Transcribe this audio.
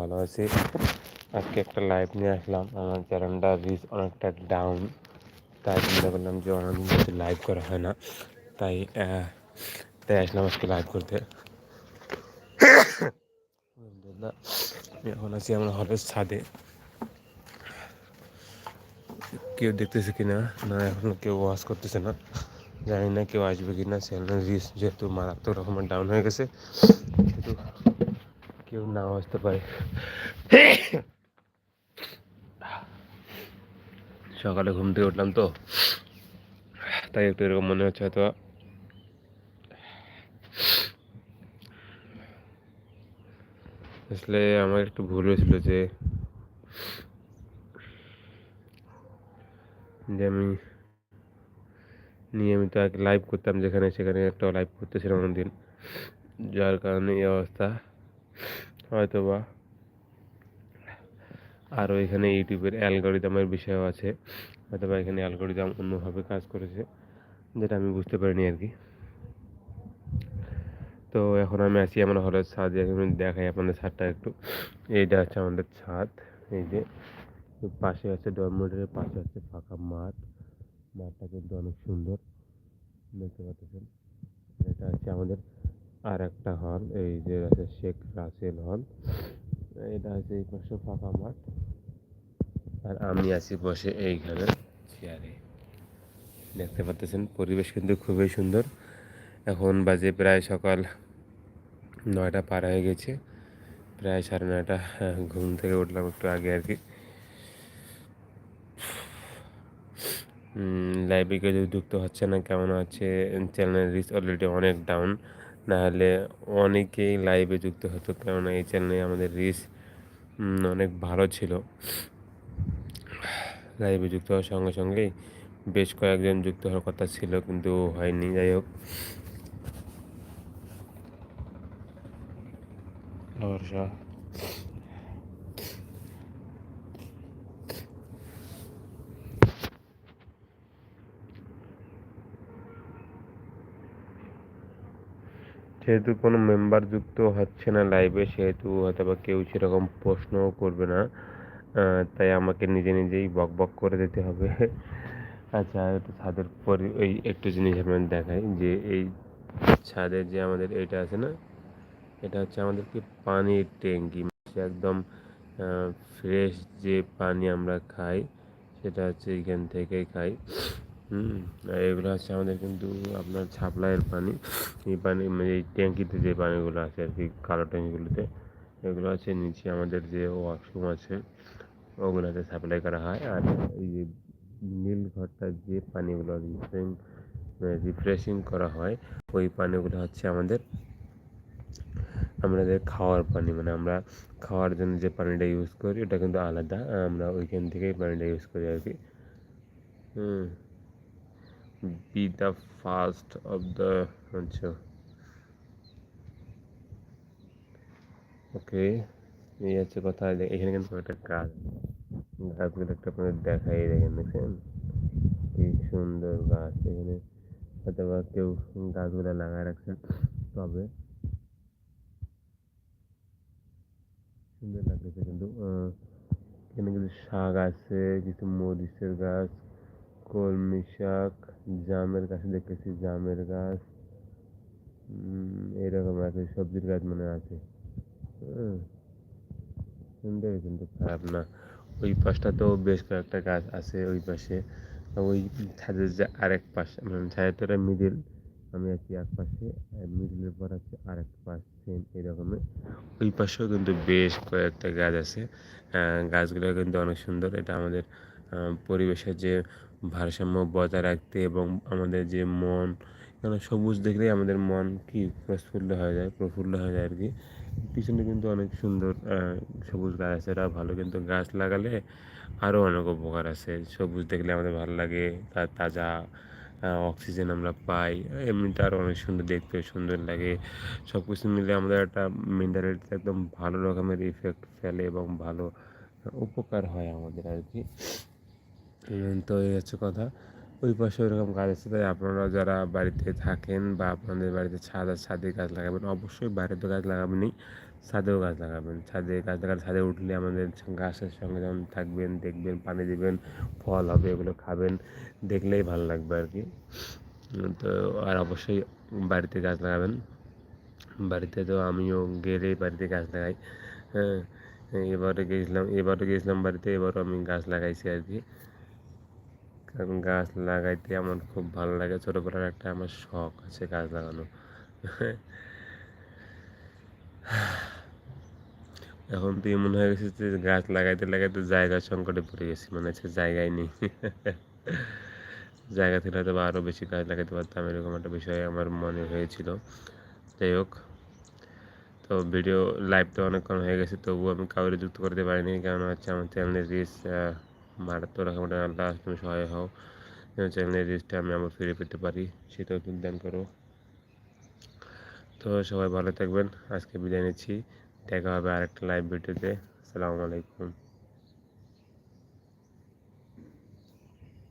ভালো আছি। আজকে একটা লাইভ নিয়ে আসলাম। আমার চ্যানেলটা রিচ অনেকটা ডাউন তাই চিন্তা করলাম যে অনেকদিন ধরে লাইভ করা হয় না। তাই তাই আসলাম আজকে লাইভ করতে। এখন আছি আমরা হলের ছাদে। কেউ দেখতেছে কিনা? না, এখন কেউ ওয়াজ করতেছে না। জানি না কেউ আসবে কিনা। চ্যানেল রিচ যেহেতু মারাত্মক রকমের ডাউন হয়ে গেছে। কিন্তু কেউ নাও আসতে পারে। সকালে ঘুম থেকে উঠলাম তো, তাই একটু এরকম মনে হচ্ছে হয়তো। আসলে আমার একটু ভুল হয়েছিল যে যে আমি নিয়মিত আগে লাইভ করতাম যেখানে সেখানে একটা লাইভ করতেছিলাম অনেকদিন। যার কারণে এই অবস্থা। হয়তো বা আরও এখানে ইউটিউবের অ্যালগোরিদমের বিষয়ও আছে। হয়তো বা এখানে অ্যালগোরিদম অন্যভাবে কাজ করেছে, যেটা আমি বুঝতে পারিনি আর কি। তো এখন আমি আছি আমার হলের ছাদ এখন দেখাই আপনাদের ছাদটা একটু। এইটা হচ্ছে আমাদের ছাদ, এই যে পাশে আছে ডরমেটারের পাশে আছে ফাঁকা মাঠ। মাঠটা কিন্তু অনেক সুন্দর, দেখতে পাচ্ছেন। এটা হচ্ছে আমাদের আর একটা হল এই যে আছে শেখ রাসেল হল এটা হচ্ছে এই পাশে ফাঁকা মাঠ আর আমি আছি বসে এইখানে চেয়ারে। দেখতে পাচ্ছেন পরিবেশ কিন্তু খুবই সুন্দর। এখন বাজে প্রায় সকাল নয়টা পার হয়ে গেছে। প্রায় সাড়ে নয়টা হ্যাঁ, ঘুম থেকে উঠলাম একটু আগে আর কি। কেউ যদি যুক্ত হচ্ছে না কেমন হচ্ছে? চ্যানেলের রিচ অলরেডি অনেক ডাউন না হলে অনেকেই লাইভে যুক্ত হতো, কেননা এই চ্যানেলে আমাদের রিচ অনেক ভালো ছিল। লাইভে যুক্ত হওয়ার সঙ্গে সঙ্গেই বেশ কয়েকজন যুক্ত হওয়ার কথা ছিল, কিন্তু হয়নি। যাই হোক। যেহেতু কোনো মেম্বার যুক্ত হচ্ছে না লাইভে সেহেতু হয়তো বা কেউ সেরকম প্রশ্নও করবে না। তাই আমাকে নিজে নিজেই বক বক করে দিতে হবে। আচ্ছা একটু ছাদের পরে ওই একটু জিনিস আমি দেখাই যে এই ছাদের যে আমাদের এটা আছে না, এটা হচ্ছে আমাদের কি পানির ট্যাঙ্কি। একদম ফ্রেশ যে পানি আমরা খাই, সেটা হচ্ছে এখান থেকেই খাই। হুম এগুলো হচ্ছে আমাদের কিন্তু আপনার সাপ্লাইয়ের পানি। এই পানি মানে এই ট্যাঙ্কিতে যে পানিগুলো আছে আর কি, কালো ট্যাঙ্কিগুলোতে, এগুলো হচ্ছে নিচে আমাদের যে ওয়াশরুম আছে, ওগুলোতে সাপ্লাই করা হয়। আর এই যে নীল ঘরটার যে পানিগুলো রিফ্রেশিং রিফ্রেশিং করা হয়, ওই পানিগুলো হচ্ছে আমাদের আমাদের খাওয়ার পানি। মানে আমরা খাওয়ার জন্য যে পানিটা ইউজ করি, ওটা কিন্তু আলাদা। আমরা ওইখান থেকেই পানিটা ইউজ করি আর কি। হুম। Be the first of the আচ্ছা। ওকে এই হচ্ছে কথা এখানে কিন্তু একটা গাছ গাছগুলো একটা আপনাদের দেখাই, দেখেন, দেখছেন? কি সুন্দর গাছ, এখানে হয়তো বা কেউ গাছগুলো লাগায় রাখছে, তবে সুন্দর লাগতেছে কিন্তু এখানে কিছু শাক আছে, কিছু মরিচের গাছ। কলমি শাক জামের গাছ দেখতেছি জামের গাছ। এরকম আছে সবজির গাছ মনে আছে। সুন্দর, কিন্তু খারাপ না। ওই পাশটাতেও বেশ কয়েকটা গাছ আছে ওই পাশে। ওই ছাদের যে আরেক পাশ মানে ছাদের মিডিল, আমি আছি এক পাশে মিডিলের পর আছে আরেক পাশ সেম এরকমের ওই পাশেও কিন্তু বেশ কয়েকটা গাছ আছে। গাছগুলো কিন্তু অনেক সুন্দর। এটা আমাদের পরিবেশের যে ভারসাম্য বজায় রাখতে এবং আমাদের যে মন কেন সবুজ দেখলেই আমাদের মন কি প্রফুল্ল হয়ে যায়, প্রফুল্ল হয়ে যায় আর কি পিছনে কিন্তু অনেক সুন্দর সবুজ গাছ আছে এরা ভালো। কিন্তু গাছ লাগালে আরও অনেক উপকার আছে। সবুজ দেখলে আমাদের ভালো লাগে, তার তাজা অক্সিজেন আমরা পাই, এমনিতে আরও অনেক সুন্দর দেখতে, সুন্দর লাগে। সব কিছু মিলে আমাদের একটা মেন্টালিটিতে একদম ভালো রকমের ইফেক্ট ফেলে এবং ভালো উপকার হয় আমাদের আর কি তো এই হচ্ছে কথা। ওই পাশে ওইরকম গাছ আছে, তাই আপনারা যারা বাড়িতে থাকেন বা আপনাদের বাড়িতে ছাদ আর ছাদে গাছ লাগাবেন, অবশ্যই বাইরে তো গাছ লাগাবেনই, ছাদেও গাছ লাগাবেন। ছাদে গাছ লাগালে ছাদে উঠলে আমাদের গাছের সঙ্গে যেমন থাকবেন, দেখবেন, পানি দিবেন, ফল হবে, এগুলো খাবেন, দেখলেই ভালো লাগবে আর কি। তো আর অবশ্যই বাড়িতে গাছ লাগাবেন। বাড়িতে তো আমিও গেলেই বাড়িতে গাছ লাগাই হ্যাঁ। এবারে গিয়েছিলাম এবারও গিয়েছিলাম বাড়িতে, এবারও আমি গাছ লাগাইছি আর কি। কারণ গাছ লাগাইতে আমার খুব ভালো লাগে। ছোটোবেলার একটা আমার শখ আছে গাছ লাগানো। এখন তো এমন হয়ে গেছে যে গাছ লাগাইতে লাগাইতে জায়গার সংকটে পড়ে গেছি মানে হচ্ছে জায়গায় নেই। জায়গা থেকে হয়তো আরও বেশি গাছ লাগাতে পারতাম, এরকম একটা বিষয় আমার মনে হয়েছিল। যাই হোক, তো ভিডিও লাইভটা অনেকক্ষণ হয়ে গেছে, তবুও আমি কাউরে যুক্ত করতে পারিনি, কারণ হচ্ছে আমার চ্যানেলের রিচ মারাত্মক রকম আল্লাহ তুমি সহায় হও। চ্যানেলের রিস্টটা আমি আবার ফিরে পেতে পারি, সেটাও তুমি দান করো। তো সবাই ভালো থাকবেন, আজকে বিদায় নিচ্ছি, দেখা হবে আরেকটা লাইভ ভিডিওতে আসসালামু আলাইকুম।